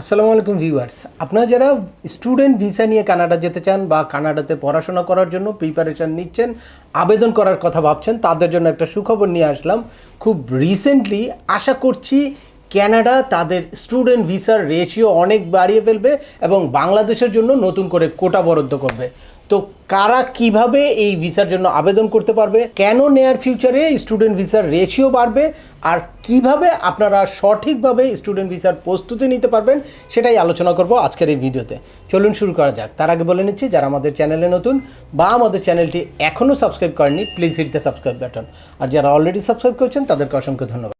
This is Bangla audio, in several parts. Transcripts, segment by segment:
আসসালামু আলাইকুম ভিউয়ার্স। আপনারা যারা স্টুডেন্ট ভিসা নিয়ে কানাডা যেতে চান বা কানাডাতে পড়াশোনা করার জন্য প্রিপারেশান নিচ্ছেন, আবেদন করার কথা ভাবছেন, তাদের জন্য একটা সুখবর নিয়ে আসলাম। খুব রিসেন্টলি আশা করছি কানাডা তাদের স্টুডেন্ট ভিসার রেশিও অনেক বাড়িয়ে ফেলবে এবং বাংলাদেশের জন্য নতুন করে কোটা বরাদ্দ করবে। তো কারা কীভাবে এই ভিসার জন্য আবেদন করতে পারবে? কেন নেয়ার ফিউচারে স্টুডেন্ট ভিসার রেশিও বাড়বে? আর কীভাবে আপনারা সঠিকভাবে স্টুডেন্ট ভিসার প্রস্তুতি নিতে পারবেন সেটাই আলোচনা করব আজকের এই ভিডিওতে। চলুন শুরু করা যাক। তার আগে বলে নিচ্ছি, যারা আমাদের চ্যানেলে নতুন বা আমাদের চ্যানেলটি এখনও সাবস্ক্রাইব করেননি please hit the subscribe button আর যারা অলরেডি সাবস্ক্রাইব করছেন, তাদেরকে অসংখ্য ধন্যবাদ।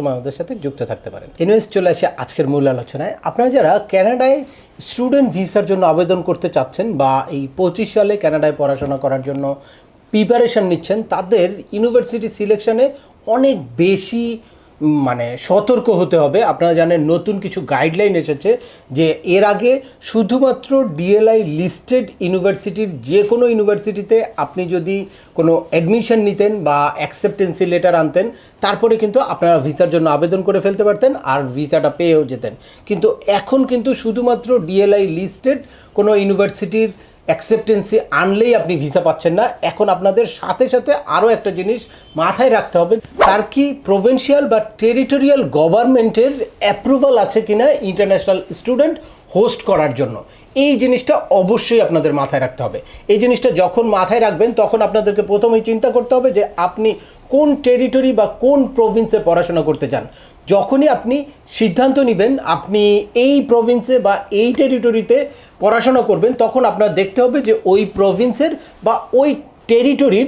আমাদের সাথে যুক্ত থাকতে পারেন। এনওয়েস চলে আসে আজকের মূল আলোচনায়। আপনারা যারা ক্যানাডায় স্টুডেন্ট ভিসার জন্য আবেদন করতে চাচ্ছেন বা এই পঁচিশ সালে ক্যানাডায় পড়াশোনা করার জন্য প্রিপারেশন নিচ্ছেন, তাদের ইউনিভার্সিটি সিলেকশনে অনেক বেশি মানে সতর্ক হতে হবে। আপনারা জানেন নতুন কিছু গাইডলাইন এসেছে যে এর আগে শুধুমাত্র ডিএলআই লিস্টেড ইউনিভার্সিটির যে কোনো ইউনিভার্সিটিতে আপনি যদি কোনো অ্যাডমিশন নিতেন বা অ্যাকসেপ্টেন্সি লেটার আনতেন, তারপরে কিন্তু আপনারা ভিসার জন্য আবেদন করে ফেলতে পারতেন আর ভিসাটা পেয়েও যেতেন। কিন্তু এখন কিন্তু শুধুমাত্র ডিএলআই লিস্টেড কোনো ইউনিভার্সিটির অ্যাকসেপ্টেন্সি আনলেই আপনি ভিসা পাচ্ছেন না। এখন আপনাদের সাথে সাথে আরও একটা জিনিস মাথায় রাখতে হবে, তার কি প্রভিন্সিয়াল বা টেরিটোরিয়াল গভর্নমেন্টের অ্যাপ্রুভাল আছে কিনা ইন্টারন্যাশনাল স্টুডেন্ট হোস্ট করার জন্য। এই জিনিসটা অবশ্যই আপনাদের মাথায় রাখতে হবে। এই জিনিসটা যখন মাথায় রাখবেন, তখন আপনাদেরকে প্রথমেই চিন্তা করতে হবে যে আপনি কোন টেরিটরি বা কোন প্রভিন্সে পড়াশোনা করতে চান। যখনই আপনি সিদ্ধান্ত নেবেন, আপনি এই প্রভিন্সে বা এই টেরিটরিতে পড়াশোনা করবেন, তখন আপনার দেখতে হবে যে ওই প্রভিন্সের বা ওই টেরিটরির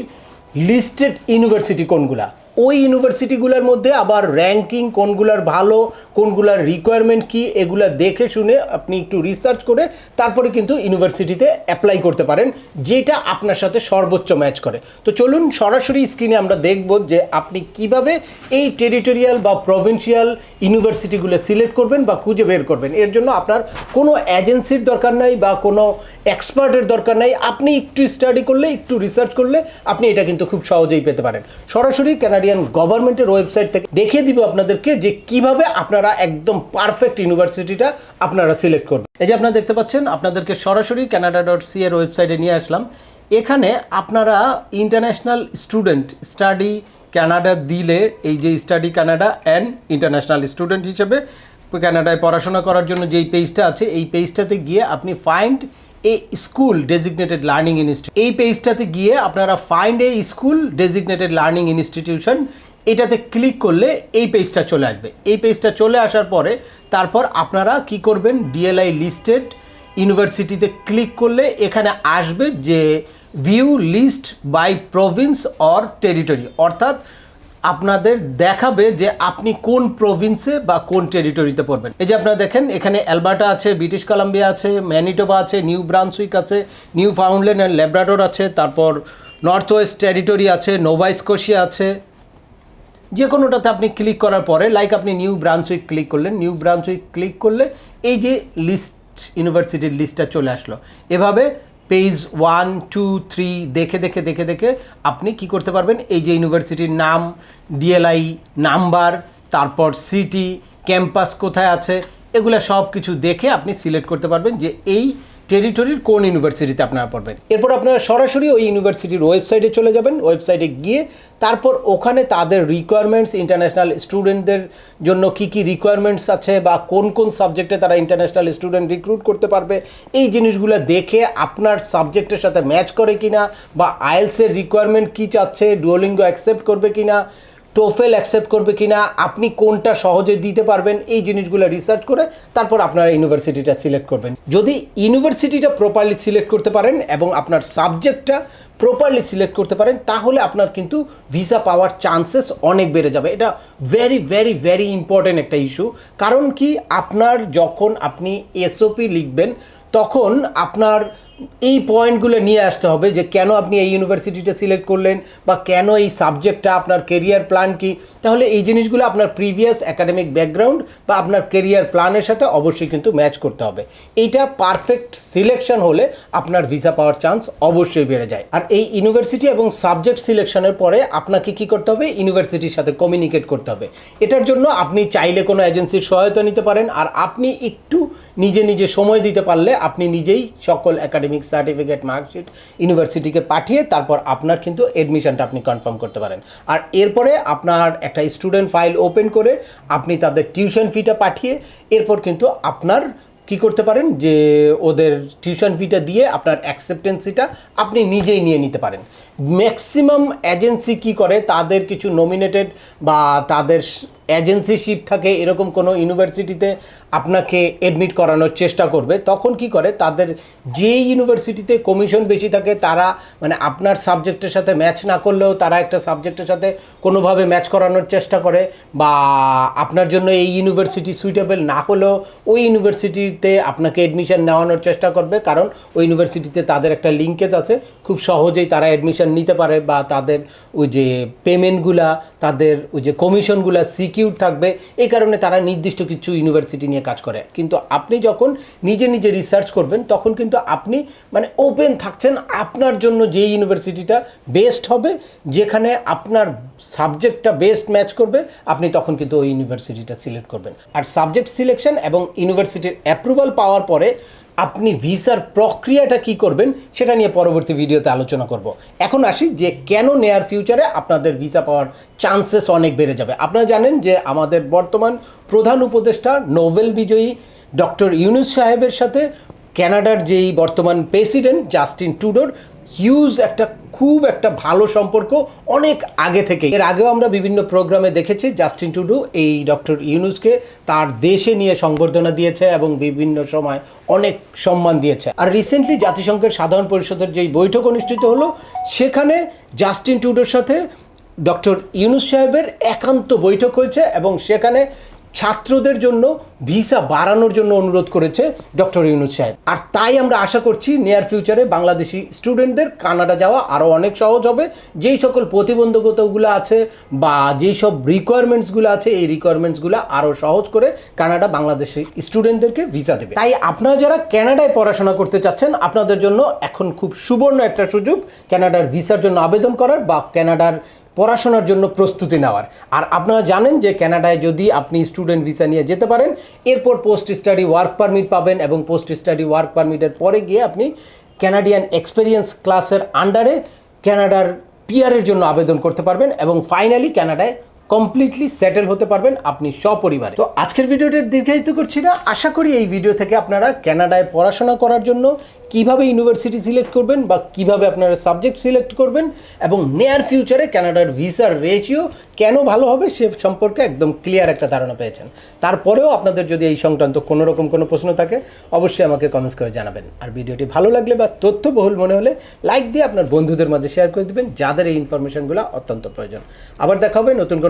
লিস্টেড ইউনিভার্সিটি কোনগুলা। ওই ইউনিভার্সিটিগুলোর মধ্যে আবার র্যাঙ্কিং কোনগুলার ভালো, কোনগুলার রিকোয়ারমেন্ট কি, এগুলা দেখে শুনে আপনি একটু রিসার্চ করে তারপরে কিন্তু ইউনিভার্সিটিতে অ্যাপ্লাই করতে পারেন, যেটা আপনার সাথে সর্বোচ্চ ম্যাচ করে। তো চলুন সরাসরি স্ক্রিনে আমরা দেখব যে আপনি কীভাবে এই টেরিটোরিয়াল বা প্রভিন্সিয়াল ইউনিভার্সিটিগুলো সিলেক্ট করবেন বা খুঁজে বের করবেন। এর জন্য আপনার কোনো এজেন্সির দরকার নাই বা কোনো এক্সপার্টের দরকার নাই। আপনি একটু স্টাডি করলে, একটু রিসার্চ করলে আপনি এটা কিন্তু খুব সহজেই পেতে পারেন। সরাসরি কানাডিয়ান গভর্নমেন্টের ওয়েবসাইট থেকে দেখিয়ে দিব আপনাদেরকে যে কীভাবে আপনারা একদম পারফেক্ট ইউনিভার্সিটিটা আপনারা সিলেক্ট করবেন। এই যে আপনারা দেখতে পাচ্ছেন, আপনাদেরকে সরাসরি কানাডা ডট সি এর ওয়েবসাইটে নিয়ে আসলাম। এখানে আপনারা ইন্টারন্যাশনাল স্টুডেন্ট স্টাডি কানাডা দিলে, এই যে study Canada and international student হিসেবে কানাডায় পড়াশোনা করার জন্য যেই পেজটা আছে, এই পেজটাতে গিয়ে আপনি find a school designated learning institute এই পেজটাতে গিয়ে আপনারা find a school designated learning institution এটাতে ক্লিক করলে এই পেজটা চলে আসবে। এই পেজটা চলে আসার পরে তারপর আপনারা কি করবেন? ডিএলআই লিস্টেড ইউনিভার্সিটিতে ক্লিক করলে এখানে আসবে যে view list by province or territory অর্থাৎ আপনাদের দেখাবে যে আপনি কোন প্রভিন্সে বা কোন টেরিটরিতে পড়বেন। এই যে আপনারা দেখেন, এখানে অ্যালবার্টা আছে, ব্রিটিশ কলাম্বিয়া আছে, ম্যানিটোবা আছে, নিউ ব্রান্সউইক আছে, নিউ ফাউন্ডল্যান্ড অ্যান্ড ল্যাব্রাডোর আছে, তারপর নর্থ ওয়েস্ট টেরিটরি আছে, নোভা স্কোশিয়া আছে। যে কোনোটাতে আপনি ক্লিক করার পরে লাইক আপনি নিউ ব্রাঞ্চউইক ক্লিক করলেন, নিউ ব্রাঞ্চউইক ক্লিক করলে এই যে লিস্ট ইউনিভার্সিটির লিস্টটা চলে আসলো। এভাবে পেজ ওয়ান, টু, থ্রি দেখে দেখে দেখে দেখে আপনি কি করতে পারবেন? এই যে ইউনিভার্সিটির নাম, ডিএলআই নাম্বার, তারপর সিটি, ক্যাম্পাস কোথায় আছে, এগুলো সব কিছু দেখে আপনি সিলেক্ট করতে পারবেন যে এই টেরিটরির কোন ইউনিভার্সিটিতে আপনারা পড়বেন? এরপর আপনারা সরাসরি ওই ইউনিভার্সিটির ওয়েবসাইটে চলে যাবেন, ওয়েবসাইটে গিয়ে তারপর ওখানে তাদের রিকোয়ারমেন্টস ইন্টারন্যাশনাল স্টুডেন্টদের জন্য কি কি রিকোয়ারমেন্টস আছে বা কোন কোন সাবজেক্টে তারা ইন্টারন্যাশনাল স্টুডেন্ট রিক্রুট করতে পারবে, এই জিনিসগুলো দেখে আপনার সাবজেক্টের সাথে ম্যাচ করে কিনা বা আইএলসের রিকোয়ারমেন্ট কী চাচ্ছে ডুয়োলিঙ্গো অ্যাকসেপ্ট করবে কিনা টোফেল অ্যাকসেপ্ট করবে কি না আপনি কোনটা সহজে দিতে পারবেন, এই জিনিসগুলো রিসার্চ করে তারপর আপনারা ইউনিভার্সিটিটা সিলেক্ট করবেন। যদি ইউনিভার্সিটিটা প্রপারলি সিলেক্ট করতে পারেন এবং আপনার সাবজেক্টটা প্রপারলি সিলেক্ট করতে পারেন, তাহলে আপনার কিন্তু ভিসা পাওয়ার চান্সেস অনেক বেড়ে যাবে। এটা ভেরি ভেরি ভেরি ইম্পর্টেন্ট একটা ইস্যু কারণ কি? আপনার যখন আপনি এসওপি লিখবেন, তখন আপনার এই পয়েন্টগুলো নিয়ে আসতে হবে যে কেন আপনি এই ইউনিভার্সিটিটা সিলেক্ট করলেন বা কেন এই সাবজেক্টটা আপনার কেরিয়ার প্ল্যান কি? তাহলে এই জিনিসগুলো আপনার প্রিভিয়াস একাডেমিক ব্যাকগ্রাউন্ড বা আপনার কেরিয়ার প্ল্যানের সাথে অবশ্যই কিন্তু ম্যাচ করতে হবে। এইটা পারফেক্ট সিলেকশন হলে আপনার ভিসা পাওয়ার চান্স অবশ্যই বেড়ে যায়। আর এই ইউনিভার্সিটি এবং সাবজেক্ট সিলেকশনের পরে আপনাকে কি করতে হবে? ইউনিভার্সিটির সাথে কমিউনিকেট করতে হবে। এটার জন্য আপনি চাইলে কোনো এজেন্সির সহায়তা নিতে পারেন আর আপনি একটু নিজে নিজে সময় দিতে পারলে আপনি নিজেই সকল একাডেমিক সার্টিফিকেট মার্কশিট ইউনিভার্সিটিকে পাঠিয়ে তারপর আপনার কিন্তু এডমিশনটা আপনি কনফার্ম করতে পারেন। আর এরপরে আপনার একটা স্টুডেন্ট ফাইল ওপেন করে আপনি তাদের টিউশন ফিটা পাঠিয়ে এরপর কিন্তু আপনার কি করতে পারেন? যে ওদের টিউশন ফিটা দিয়ে আপনার অ্যাকসেপ্টেন্সিটা আপনি নিজেই নিয়ে নিতে পারেন। ম্যাক্সিমাম এজেন্সি কি করে? তাদের কিছু নমিনেটেড বা তাদের এজেন্সিশিপ থাকে, এরকম কোনো ইউনিভার্সিটিতে আপনাকে এডমিট করানোর চেষ্টা করবে। তখন কি করে? তাদের যে ইউনিভার্সিটিতে কমিশন বেশি থাকে, তারা মানে আপনার সাবজেক্টের সাথে ম্যাচ না করলেও তারা একটা সাবজেক্টের সাথে কোনোভাবে ম্যাচ করানোর চেষ্টা করে বা আপনার জন্য এই ইউনিভার্সিটি সুইটেবল না হলেও ওই ইউনিভার্সিটিতে আপনাকে এডমিশন নেওয়ানোর চেষ্টা করবে। কারণ ওই ইউনিভার্সিটিতে তাদের একটা লিঙ্কেজ আছে। খুব সহজেই তারা অ্যাডমিশন নিতে পারে বা তাদের ওই যে পেমেন্টগুলা তাদের ওই যে কমিশনগুলা সিকিউর থাকবে, এই কারণে তারা নির্দিষ্ট কিছু ইউনিভার্সিটি নিয়ে কাজ করে। কিন্তু আপনি যখন নিজে নিজে রিসার্চ করবেন, তখন কিন্তু আপনি মানে ওপেন থাকছেন আপনার জন্য যে ইউনিভার্সিটিটা বেস্ট হবে, যেখানে আপনার সাবজেক্টটা বেস্ট ম্যাচ করবে, আপনি তখন কিন্তু ওই ইউনিভার্সিটিটা সিলেক্ট করবেন। আর সাবজেক্ট সিলেকশন এবং ইউনিভার্সিটির অ্যাপ্রুভাল পাওয়ার পরে আপনি ভিসার প্রক্রিয়াটা কি করবেন সেটা নিয়ে পরবর্তী ভিডিওতে আলোচনা করব। এখন আসি যে কেন নেয়ার ফিউচারে আপনাদের ভিসা পাওয়ার চান্সেস অনেক বেড়ে যাবে। আপনারা জানেন যে আমাদের বর্তমান প্রধান উপদেষ্টা, নোবেল বিজয়ী ডক্টর ইউনুস সাহেবের সাথে ক্যানাডার যেই বর্তমান প্রেসিডেন্ট, জাস্টিন টুডোর হিউজ একটা খুব একটা ভালো সম্পর্ক অনেক আগে থেকে এর আগেও আমরা বিভিন্ন প্রোগ্রামে দেখেছি জাস্টিন টুডু এই ডক্টর ইউনুসকে তার দেশে নিয়ে সংবর্ধনা দিয়েছে এবং বিভিন্ন সময় অনেক সম্মান দিয়েছে। আর রিসেন্টলি জাতিসংঘের সাধারণ পরিষদের যেই বৈঠক অনুষ্ঠিত হলো, সেখানে জাস্টিন টুডোর সাথে ডক্টর ইউনুস সাহেবের একান্ত বৈঠক হয়েছে এবং সেখানে ছাত্রদের জন্য ভিসা বাড়ানোর জন্য অনুরোধ করেছে ডক্টর ইউনুস সাহেব। আর তাই আমরা আশা করছি নিয়ার ফিউচারে বাংলাদেশি স্টুডেন্টদের কানাডা যাওয়া আরও অনেক সহজ হবে। যেই সকল প্রতিবন্ধকতাগুলো আছে বা যেই সব রিকোয়ারমেন্টসগুলো আছে, এই রিকোয়ারমেন্টসগুলো আরও সহজ করে কানাডা বাংলাদেশি স্টুডেন্টদেরকে ভিসা দেবে। তাই আপনারা যারা কানাডায় পড়াশোনা করতে চাচ্ছেন, আপনাদের জন্য এখন খুব সুবর্ণ একটা সুযোগ কানাডার ভিসার জন্য আবেদন করার বা কানাডার পড়াশোনার জন্য প্রস্তুতি নেওয়ার। আর আপনারা জানেন যে কানাডায় যদি আপনি স্টুডেন্ট ভিসা নিয়ে যেতে পারেন এরপর পোস্ট স্টাডি ওয়ার্ক পারমিট পাবেন এবং পোস্ট স্টাডি ওয়ার্ক পারমিটের পরে গিয়ে আপনি ক্যানাডিয়ান এক্সপিরিয়েন্স ক্লাসের আন্ডারে ক্যানাডার পিয়ারের জন্য আবেদন করতে পারবেন এবং ফাইনালি কানাডায় কমপ্লিটলি সেটেল হতে পারবেন আপনি সপরিবারে। তো আজকের ভিডিওটা দীর্ঘায়িত করছি না। আশা করি এই ভিডিও থেকে আপনারা কানাডায় পড়াশোনা করার জন্য কীভাবে ইউনিভার্সিটি সিলেক্ট করবেন বা কীভাবে আপনারা সাবজেক্ট সিলেক্ট করবেন এবং নেয়ার ফিউচারে কানাডার ভিসার রেশিও কেন ভালো হবে সে সম্পর্কে একদম ক্লিয়ার একটা ধারণা পেয়েছেন। তারপরেও আপনাদের যদি এই সংক্রান্ত কোনো রকম কোনো প্রশ্ন থাকে, অবশ্যই আমাকে কমেন্টস করে জানাবেন। আর ভিডিওটি ভালো লাগলে বা তথ্যবহুল মনে হলে লাইক দিয়ে আপনার বন্ধুদের মাঝে শেয়ার করে দেবেন, যাদের এই ইনফরমেশনগুলো অত্যন্ত প্রয়োজন। আবার দেখা হবে নতুন